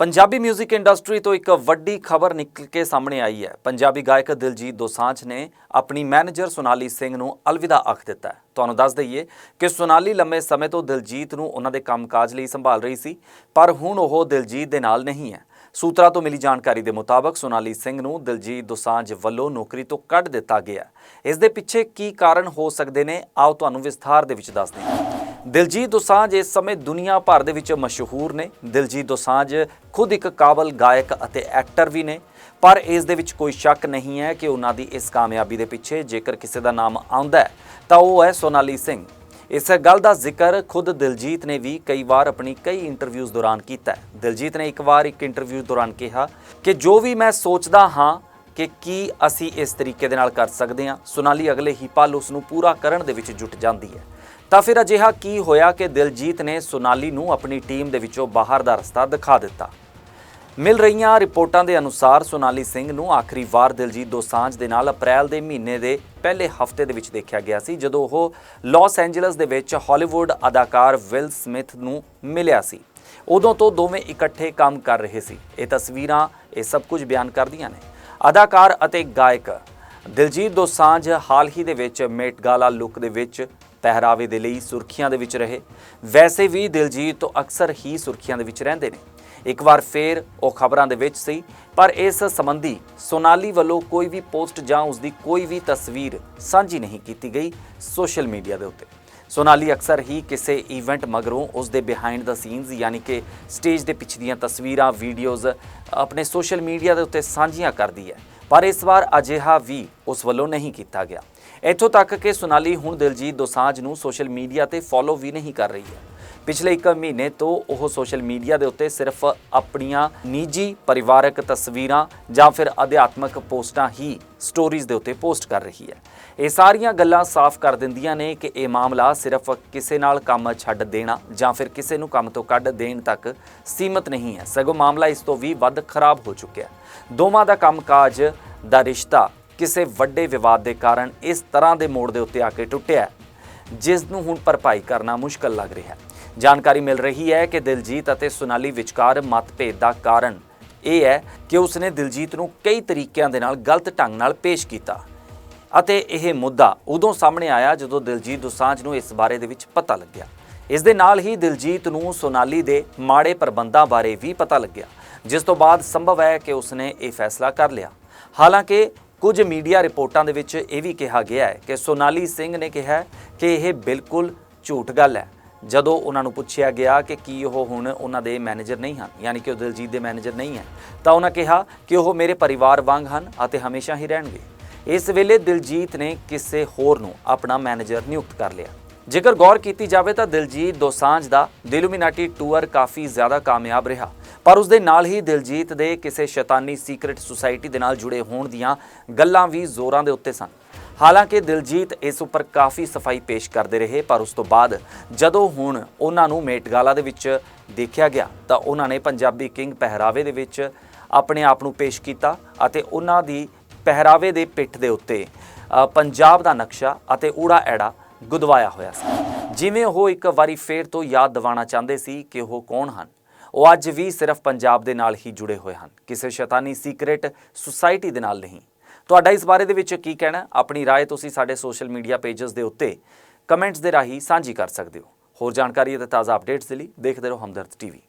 Punjabi 뮤직 industry ਤੋਂ ਇੱਕ ਵੱਡੀ ਖਬਰ ਨਿਕਲ ਕੇ ਸਾਹਮਣੇ ਆਈ ਹੈ। ਪੰਜਾਬੀ ਗਾਇਕ ਦਿਲਜੀਤ ਦੋਸਾਂਝ ਨੇ ਆਪਣੀ ਮੈਨੇਜਰ ਸੋਨਾਲੀ ਸਿੰਘ ਨੂੰ ਅਲਵਿਦਾ ਆਖ ਦਿੱਤਾ ਤੁਹਾਨੂੰ ਦੱਸ ਦਈਏ ਕਿ ਸੋਨਾਲੀ ਲੰਮੇ ਸਮੇਂ ਤੋਂ ਦਿਲਜੀਤ ਨੂੰ ਉਹਨਾਂ ਦੇ ਕੰਮਕਾਜ ਲਈ ਸੰਭਾਲ ਰਹੀ ਸੀ, ਪਰ ਹੁਣ ਉਹ ਦਿਲਜੀਤ ਦੇ ਨਾਲ ਨਹੀਂ ਹੈ। ਸੂਤਰਾਂ ਤੋਂ ਮਿਲੀ ਜਾਣਕਾਰੀ ਦੇ ਮੁਤਾਬਕ ਸੋਨਾਲੀ ਸਿੰਘ ਨੂੰ ਦਿਲਜੀਤ ਦੋਸਾਂਝ ਵੱਲੋਂ ਨੌਕਰੀ ਤੋਂ ਕੱਢ ਦਿੱਤਾ ਗਿਆ ਇਸ ਦੇ ਪਿੱਛੇ ਕੀ ਕਾਰਨ ਹੋ ਸਕਦੇ ਨੇ, ਆਓ ਤੁਹਾਨੂੰ ਵਿਸਥਾਰ ਦੇ ਵਿੱਚ ਦੱਸਦੇ ਹਾਂ ਦਿਲਜੀਤ ਦੋਸਾਂਝ ਇਸ ਸਮੇਂ ਦੁਨੀਆ ਭਰ ਦੇ ਵਿੱਚ ਮਸ਼ਹੂਰ ਨੇ। ਦਿਲਜੀਤ ਦੋਸਾਂਝ ਖੁਦ ਇੱਕ ਕਾਬਲ ਗਾਇਕ ਅਤੇ ਐਕਟਰ ਵੀ ਨੇ। ਪਰ ਇਸ ਦੇ ਵਿੱਚ ਕੋਈ ਸ਼ੱਕ ਨਹੀਂ ਹੈ ਕਿ ਉਹਨਾਂ ਦੀ ਇਸ ਕਾਮਯਾਬੀ ਦੇ ਪਿੱਛੇ ਜੇਕਰ ਕਿਸੇ ਦਾ ਨਾਮ ਆਉਂਦਾ ਤਾਂ ਉਹ ਹੈ ਸੋਨਾਲੀ ਸਿੰਘ। ਇਸ ਗੱਲ ਦਾ ਜ਼ਿਕਰ ਖੁਦ ਦਿਲਜੀਤ ਨੇ ਵੀ ਕਈ ਵਾਰ ਆਪਣੀ ਕਈ ਇੰਟਰਵਿਊਜ਼ ਦੌਰਾਨ ਕੀਤਾ ਹੈ। ਦਿਲਜੀਤ ਨੇ ਇੱਕ ਵਾਰ ਇੱਕ ਇੰਟਰਵਿਊ ਦੌਰਾਨ ਕਿਹਾ ਕਿ ਜੋ ਵੀ ਮੈਂ ਸੋਚਦਾ ਹਾਂ ਕਿ ਕੀ ਅਸੀਂ ਇਸ ਤਰੀਕੇ ਦੇ ਨਾਲ ਕਰ ਸਕਦੇ ਹਾਂ? ਸੋਨਾਲੀ ਅਗਲੇ ਹੀ ਪਲ ਉਸ ਨੂੰ ਪੂਰਾ ਕਰਨ ਦੇ ਵਿੱਚ ਜੁਟ ਜਾਂਦੀ ਹੈ। ਤਾਂ ਫਿਰ ਅਜਿਹਾ ਕੀ ਹੋਇਆ ਕਿ ਦਿਲਜੀਤ ਨੇ ਸੋਨਾਲੀ ਨੂੰ ਆਪਣੀ ਟੀਮ ਦੇ ਵਿੱਚੋਂ ਬਾਹਰ ਦਾ ਰਸਤਾ ਦਿਖਾ ਦਿੱਤਾ? ਮਿਲ ਰਹੀਆਂ ਰਿਪੋਰਟਾਂ ਦੇ ਅਨੁਸਾਰ ਸੋਨਾਲੀ ਸਿੰਘ ਨੂੰ ਆਖਰੀ ਵਾਰ ਦਿਲਜੀਤ ਦੋਸਾਂਝ ਦੇ ਨਾਲ ਅਪ੍ਰੈਲ ਦੇ ਮਹੀਨੇ ਦੇ ਪਹਿਲੇ ਹਫ਼ਤੇ ਦੇ ਵਿੱਚ ਦੇਖਿਆ ਗਿਆ ਸੀ, ਜਦੋਂ ਉਹ ਲਾਸ ਐਂਜਲਸ ਦੇ ਵਿੱਚ ਹਾਲੀਵੁੱਡ ਅਦਾਕਾਰ ਵਿਲ ਸਮਿਥ ਨੂੰ ਮਿਲਿਆ ਸੀ। ਉਦੋਂ ਤੋਂ ਦੋਵੇਂ ਇਕੱਠੇ ਕੰਮ ਕਰ ਰਹੇ ਸੀ। ਇਹ ਤਸਵੀਰਾਂ ਇਹ ਸਭ ਕੁਝ ਬਿਆਨ ਕਰਦੀਆਂ ਨੇ। ਅਦਾਕਾਰ ਅਤੇ ਗਾਇਕ ਦਿਲਜੀਤ ਦੋਸਾਂਝ ਹਾਲ ਹੀ ਦੇ ਵਿੱਚ ਮੇਟਗਾਲਾ ਲੁੱਕ ਦੇ ਵਿੱਚ ਪਹਿਰਾਵੇ ਦੇ ਲਈ ਸੁਰਖੀਆਂ ਦੇ ਵਿੱਚ ਰਹੇ। ਵੈਸੇ ਵੀ ਦਿਲਜੀਤ ਤੋਂ ਅਕਸਰ ਹੀ ਸੁਰਖੀਆਂ ਦੇ ਵਿੱਚ ਰਹਿੰਦੇ ਨੇ। ਇੱਕ ਵਾਰ ਫੇਰ ਉਹ ਖਬਰਾਂ ਦੇ ਵਿੱਚ ਸੀ, ਪਰ ਇਸ ਸੰਬੰਧੀ ਸੋਨਾਲੀ ਵੱਲੋਂ ਕੋਈ ਵੀ ਪੋਸਟ ਜਾਂ ਉਸ ਦੀ ਕੋਈ ਵੀ ਤਸਵੀਰ ਸਾਂਝੀ ਨਹੀਂ ਕੀਤੀ ਗਈ ਸੋਸ਼ਲ ਮੀਡੀਆ ਦੇ ਉੱਤੇ। ਸੋਨਾਲੀ ਅਕਸਰ ਹੀ ਕਿਸੇ ਇਵੈਂਟ ਮਗਰੋਂ ਉਸ ਦੇ ਬਿਹਾਈਂਡ ਦਾ ਸੀਨਸ ਯਾਨੀ ਕਿ ਸਟੇਜ ਦੇ ਪਿੱਛੇ ਦੀਆਂ ਤਸਵੀਰਾਂ ਵੀਡੀਓਜ਼ ਆਪਣੇ ਸੋਸ਼ਲ ਮੀਡੀਆ ਦੇ ਉੱਤੇ ਸਾਂਝੀਆਂ ਕਰਦੀ ਹੈ। ਪਰ ਇਸ ਵਾਰ ਅਜਿਹਾ ਵੀ ਉਸ ਵੱਲੋਂ ਨਹੀਂ ਕੀਤਾ ਗਿਆ। ਇੱਥੋਂ ਤੱਕ ਕਿ ਸੋਨਾਲੀ ਹੁਣ ਦਿਲਜੀਤ ਦੋਸਾਂਝ ਨੂੰ ਸੋਸ਼ਲ ਮੀਡੀਆ ਤੇ ਫੋਲੋ ਵੀ ਨਹੀਂ ਕਰ ਰਹੀ ਹੈ। ਪਿਛਲੇ ਇੱਕ ਮਹੀਨੇ ਤੋਂ ਉਹ ਸੋਸ਼ਲ ਮੀਡੀਆ ਦੇ ਉੱਤੇ ਸਿਰਫ ਆਪਣੀਆਂ ਨਿੱਜੀ ਪਰਿਵਾਰਕ ਤਸਵੀਰਾਂ ਜਾਂ ਫਿਰ ਅਧਿਆਤਮਕ ਪੋਸਟਾਂ ਹੀ ਸਟੋਰੀਜ਼ ਦੇ ਉੱਤੇ ਪੋਸਟ ਕਰ ਰਹੀ ਹੈ। ਇਹ ਸਾਰੀਆਂ ਗੱਲਾਂ ਸਾਫ਼ ਕਰ ਦਿੰਦੀਆਂ ਨੇ ਕਿ ਇਹ ਮਾਮਲਾ ਸਿਰਫ ਕਿਸੇ ਨਾਲ ਕੰਮ ਛੱਡ ਦੇਣਾ ਜਾਂ ਫਿਰ ਕਿਸੇ ਨੂੰ ਕੰਮ ਤੋਂ ਕੱਢ ਦੇਣ ਤੱਕ ਸੀਮਤ ਨਹੀਂ ਹੈ। ਸਗੋਂ ਮਾਮਲਾ ਇਸ ਤੋਂ ਵੀ ਵੱਧ ਖਰਾਬ ਹੋ ਚੁੱਕਿਆ ਦੋਵਾਂ ਦਾ ਕੰਮਕਾਜ ਦਾ ਰਿਸ਼ਤਾ ਕਿਸੇ ਵੱਡੇ ਵਿਵਾਦ ਦੇ ਕਾਰਨ ਇਸ ਤਰ੍ਹਾਂ ਦੇ ਮੋੜ ਦੇ ਉੱਤੇ ਆ ਕੇ ਟੁੱਟਿਆ ਜਿਸ ਨੂੰ ਹੁਣ ਭਰਪਾਈ ਕਰਨਾ ਮੁਸ਼ਕਲ ਲੱਗ ਰਿਹਾ ਹੈ। ਜਾਣਕਾਰੀ ਮਿਲ ਰਹੀ ਹੈ ਕਿ ਦਿਲਜੀਤ ਅਤੇ ਸੋਨਾਲੀ ਵਿਚਕਾਰ ਮਤਭੇਦ ਦਾ ਕਾਰਨ ਇਹ ਹੈ ਕਿ ਉਸਨੇ ਦਿਲਜੀਤ ਨੂੰ ਕਈ ਤਰੀਕਿਆਂ ਦੇ ਨਾਲ ਗਲਤ ਢੰਗ ਨਾਲ ਪੇਸ਼ ਕੀਤਾ। ਅਤੇ ਇਹ ਮੁੱਦਾ ਉਦੋਂ ਸਾਹਮਣੇ ਆਇਆ ਜਦੋਂ ਦਿਲਜੀਤ ਦੋਸਾਂਝ ਨੂੰ ਇਸ ਬਾਰੇ ਦੇ ਵਿੱਚ ਪਤਾ ਲੱਗਿਆ। ਇਸ ਦੇ ਨਾਲ ਹੀ ਦਿਲਜੀਤ ਨੂੰ ਸੋਨਾਲੀ ਦੇ ਮਾੜੇ ਪ੍ਰਬੰਧਾਂ ਬਾਰੇ ਵੀ ਪਤਾ ਲੱਗਿਆ, ਜਿਸ ਤੋਂ ਬਾਅਦ ਸੰਭਵ ਹੈ ਕਿ ਉਸਨੇ ਇਹ ਫੈਸਲਾ ਕਰ ਲਿਆ। ਹਾਲਾਂਕਿ, ਕੁਝ ਮੀਡੀਆ ਰਿਪੋਰਟਾਂ ਦੇ ਵਿੱਚ ਇਹ ਵੀ ਕਿਹਾ ਗਿਆ ਹੈ ਕਿ ਸੋਨਾਲੀ ਸਿੰਘ ਨੇ ਕਿਹਾ ਕਿ ਇਹ ਬਿਲਕੁਲ ਝੂਠ ਗੱਲ ਹੈ। ਜਦੋਂ ਉਹਨਾਂ ਨੂੰ ਪੁੱਛਿਆ ਗਿਆ ਕਿ ਕੀ ਉਹ ਹੁਣ ਉਹਨਾਂ ਦੇ ਮੈਨੇਜਰ ਨਹੀਂ ਹਨ, ਯਾਨੀ ਕਿ ਉਹ ਦਿਲਜੀਤ ਦੇ ਮੈਨੇਜਰ ਨਹੀਂ ਹੈ, ਤਾਂ ਉਹਨਾਂ ਕਿਹਾ ਕਿ ਉਹ ਮੇਰੇ ਪਰਿਵਾਰ ਵਾਂਗ ਹਨ ਅਤੇ ਹਮੇਸ਼ਾ ਹੀ ਰਹਿਣਗੇ। ਇਸ ਵੇਲੇ ਦਿਲਜੀਤ ਨੇ ਕਿਸੇ ਹੋਰ ਨੂੰ ਆਪਣਾ ਮੈਨੇਜਰ ਨਿਯੁਕਤ ਕਰ ਲਿਆ। ਜੇਕਰ ਗੌਰ ਕੀਤੀ ਜਾਵੇ ਤਾਂ ਦਿਲਜੀਤ ਦੋਸਾਂਝ ਦਾ ਦਿਲੂਮੀਨਾਟੀ ਟੂਰ ਕਾਫੀ ਜ਼ਿਆਦਾ ਕਾਮਯਾਬ ਰਿਹਾ, ਪਰ ਉਸ ਦੇ ਨਾਲ ਹੀ ਦਿਲਜੀਤ ਦੇ ਕਿਸੇ ਸ਼ੈਤਾਨੀ ਸੀਕ੍ਰੀਟ ਸੁਸਾਇਟੀ ਦੇ ਨਾਲ ਜੁੜੇ ਹੋਣ ਦੀਆਂ ਗੱਲਾਂ ਵੀ ਜ਼ੋਰਾਂ ਦੇ ਉੱਤੇ ਸਨ। ਹਾਲਾਂਕਿ ਦਿਲਜੀਤ ਇਸ ਉੱਪਰ ਕਾਫੀ ਸਫ਼ਾਈ ਪੇਸ਼ ਕਰਦੇ ਰਹੇ, ਪਰ ਉਸ ਤੋਂ ਬਾਅਦ ਜਦੋਂ ਹੁਣ ਉਹਨਾਂ ਨੂੰ ਮੇਟਗਾਲਾ ਦੇ ਵਿੱਚ ਦੇਖਿਆ ਗਿਆ, ਤਾਂ ਉਹਨਾਂ ਨੇ ਪੰਜਾਬੀ ਕਿੰਗ ਪਹਿਰਾਵੇ ਦੇ ਵਿੱਚ ਆਪਣੇ ਆਪ ਨੂੰ ਪੇਸ਼ ਕੀਤਾ ਅਤੇ ਉਹਨਾਂ ਦੀ ਪਹਿਰਾਵੇ ਦੇ ਪਿੱਠ ਦੇ ਉੱਤੇ ਪੰਜਾਬ ਦਾ ਨਕਸ਼ਾ ਅਤੇ ਊੜਾ ਐੜਾ ਗੁਦਵਾਇਆ ਹੋਇਆ ਸੀ। ਜਿਵੇਂ ਉਹ ਇੱਕ ਵਾਰੀ ਫੇਰ ਤੋਂ ਯਾਦ ਦਿਵਾਉਣਾ ਚਾਹੁੰਦੇ ਸੀ ਕਿ ਉਹ ਕੌਣ ਹਨ, ਉਹ ਅੱਜ ਵੀ ਸਿਰਫ ਪੰਜਾਬ ਦੇ ਨਾਲ ਹੀ ਜੁੜੇ ਹੋਏ ਹਨ, ਕਿਸੇ ਸ਼ੈਤਾਨੀ ਸੀਕ੍ਰੀਟ ਸੁਸਾਇਟੀ ਦੇ ਨਾਲ ਨਹੀਂ। ਤੁਹਾਡਾ ਇਸ ਬਾਰੇ ਦੇ ਵਿੱਚ ਕੀ ਕਹਿਣਾ ਆਪਣੀ رائے ਤੁਸੀਂ ਸਾਡੇ ਸੋਸ਼ਲ ਮੀਡੀਆ ਪੇजेस ਦੇ ਉੱਤੇ ਕਮੈਂਟਸ ਦੇ ਰਾਹੀਂ ਸਾਂਝੀ ਕਰ ਸਕਦੇ ਹੋ। ਹੋਰ ਜਾਣਕਾਰੀ ਅਤੇ ਤਾਜ਼ਾ ਅਪਡੇਟਸ ਦੇ ਲਈ ਦੇਖਦੇ ਰਹੋ ਹਮਦਰਦ ਟੀਵੀ।